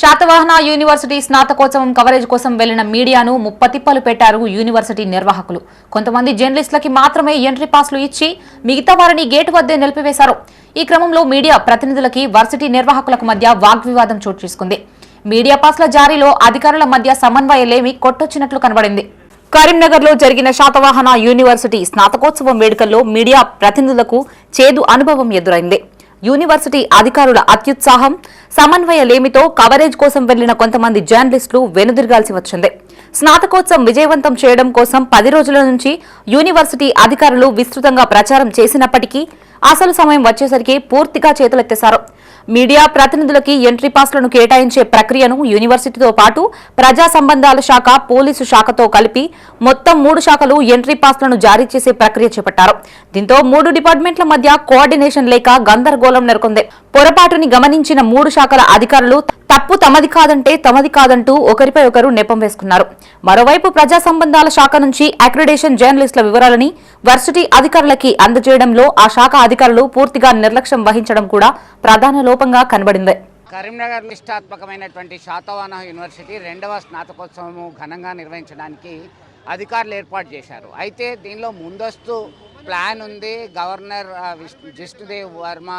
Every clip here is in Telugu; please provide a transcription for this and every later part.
శాతవాహన యూనివర్సిటీ స్నాతకోత్సవం కవరేజ్ కోసం వెళ్ళిన మీడియాను ముప్పతిప్పలు పెట్టారు యూనివర్సిటీ నిర్వాహకులు. కొంతమంది జర్నలిస్టులకి మాత్రమే ఎంట్రీ పాస్లు ఇచ్చి మిగతా వారిని గేటు వద్దే నిలిపివేశారు. ఈ క్రమంలో మీడియా ప్రతినిధులకి వర్సిటీ నిర్వాహకులకు మధ్య వాగ్వివాదం చోటు చేసుకుంది. మీడియా పాస్ల జారీలో అధికారుల మధ్య సమన్వయలేమి కొట్టొచ్చినట్లు కనబడింది. కరీంనగర్లో జరిగిన శాతవాహన యూనివర్సిటీ స్నాతకోత్సవం వేడుకల్లో మీడియా ప్రతినిధులకు చేదు అనుభవం ఎదురైంది. యూనివర్సిటీ అధికారుల అత్యుత్సాహం సమన్వయ లేమితో కవరేజ్ కోసం వెళ్ళిన కొంతమంది జర్నలిస్టులు వెనుదిరగాల్సి వచ్చింది. స్నాతకోత్సవం విజయవంతం చేయడం కోసం పది రోజుల నుంచి యూనివర్సిటీ అధికారులు విస్తృతంగా ప్రచారం చేసినప్పటికీ అసలు సమయం వచ్చేసరికి పూర్తిగా చేతులెత్తేశారు. మీడియా ప్రతినిధులకి ఎంట్రీ పాస్లను కేటాయించే ప్రక్రియను యూనివర్సిటీతో పాటు ప్రజా సంబంధాల శాఖ పోలీసు శాఖతో కలిపి మొత్తం మూడు శాఖలు ఎంట్రీ పాస్లను జారీ చేసే ప్రక్రియ చేపట్టారు. దీంతో మూడు డిపార్ట్మెంట్ల మధ్య కోఆర్డినేషన్ లేక గందరగోళం నెలకొంది. పొరపాటుని గమనించిన మూడు శాఖల అధికారులు తప్పు తమది కాదంటే తమది కాదంటూ ఒకరిపై ఒకరు నెపం వేసుకున్నారు. మరోవైపు ప్రజా సంబంధాల శాఖ నుంచి అక్రిడేషన్ జర్నలిస్టుల వివరాలని వర్సిటీ అధికారులకి అందజేయడంలో ఆ శాఖ అధికారులు పూర్తిగా నిర్లక్ష్యం వహించడం కూడా ప్రధాన లోపంగా కనబడింది. కరీంనగర్ నిష్ఠాత్మకమైనటువంటి శాతవాహన యూనివర్సిటీ రెండవ స్నాతకోత్సవము ఘనంగా నిర్వహించడానికి అధికారులు ఏర్పాటు చేశారు. అయితే దీనిలో ముందస్తు ప్లాన్ ఉంది. గవర్నర్ ఆ, విష్ణు- వర్మ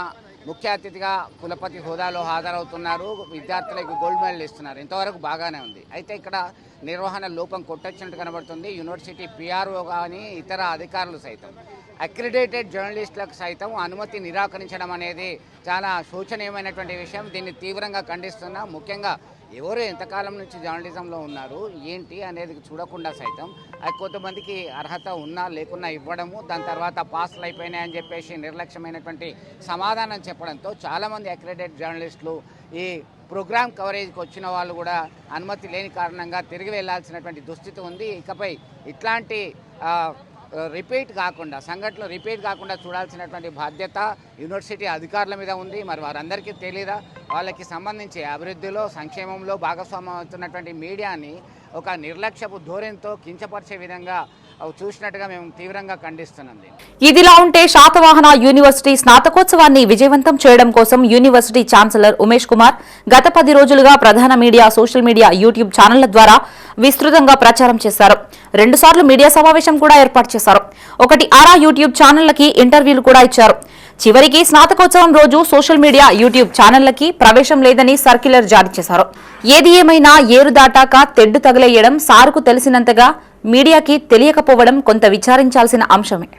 ముఖ్య అతిథిగా కులపతి హోదాలో హాజరవుతున్నారు. విద్యార్థులకు గోల్డ్ మెడల్ ఇస్తున్నారు. ఇంతవరకు బాగానే ఉంది. అయితే ఇక్కడ నిర్వహణ లోపం కొట్టొచ్చినట్టు కనబడుతుంది. యూనివర్సిటీ పిఆర్ఓ కానీ ఇతర అధికారులు సైతం. అక్రిడేటెడ్ జర్నలిస్టులకు సైతం అనుమతి నిరాకరించడం అనేది చాలా శోచనీయమైనటువంటి విషయం. దీన్ని తీవ్రంగా ఖండిస్తున్నా. ముఖ్యంగా ఎవరు ఎంతకాలం నుంచి జర్నలిజంలో ఉన్నారు ఏంటి అనేది చూడకుండా సైతం అది కొంతమందికి అర్హత ఉన్నా లేకున్నా ఇవ్వడము దాని తర్వాత పాస్లు అయిపోయినాయని చెప్పేసి నిర్లక్ష్యమైనటువంటి సమాధానం చెప్పడంతో చాలామంది అక్రెడిటెడ్ జర్నలిస్టులు ఈ ప్రోగ్రామ్ కవరేజ్కి వచ్చిన వాళ్ళు కూడా అనుమతి లేని కారణంగా తిరిగి వెళ్ళాల్సినటువంటి దుస్థితి ఉంది. ఇకపై ఇట్లాంటి రిపీట్ కాకుండా సంఘటనలు రిపీట్ కాకుండా చూడాల్సినటువంటి బాధ్యత యూనివర్సిటీ అధికారుల మీద ఉంది. మరి వారందరికీ తెలియదా వాళ్ళకి సంబంధించి అభివృద్ధిలో సంక్షేమంలో భాగస్వామ్యం అవుతున్నటువంటి మీడియాని ఒక నిర్లక్ష్యపు ధోరణితో కించపరిచే విధంగా చూసినట్టుగా మేము తీవ్రంగా ఖండిస్తున్నాం ఇదిలా ఉంటే శాతవాహన యూనివర్సిటీ స్నాతకోత్సవాన్ని విజయవంతం చేయడం కోసం యూనివర్సిటీ ఛాన్సలర్ ఉమేష్ కుమార్ గత పది రోజులుగా ప్రధాన మీడియా సోషల్ మీడియా యూట్యూబ్ ఛానళ్ళ ద్వారా విస్తృతంగా ప్రచారం చేశారు. రెండుసార్లు మీడియా సమావేశం కూడా ఏర్పాటు చేశారు. ఒకటి ఆరా యూట్యూబ్ ఛానళ్ళకి ఇంటర్వ్యూలు కూడా ఇచ్చారు. చివరికి స్నాతకోత్సవం రోజు సోషల్ మీడియా యూట్యూబ్ ఛానళ్ళకి ప్రవేశం లేదని సర్క్యులర్ జారీ చేశారు. ఏది ఏమైనా ఏరు దాటాక తెడ్డు తగిలేయడం సారుకు తెలిసినంతగా మీడియాకి తెలియకపోవడం కొంత విచారించాల్సిన అంశమే.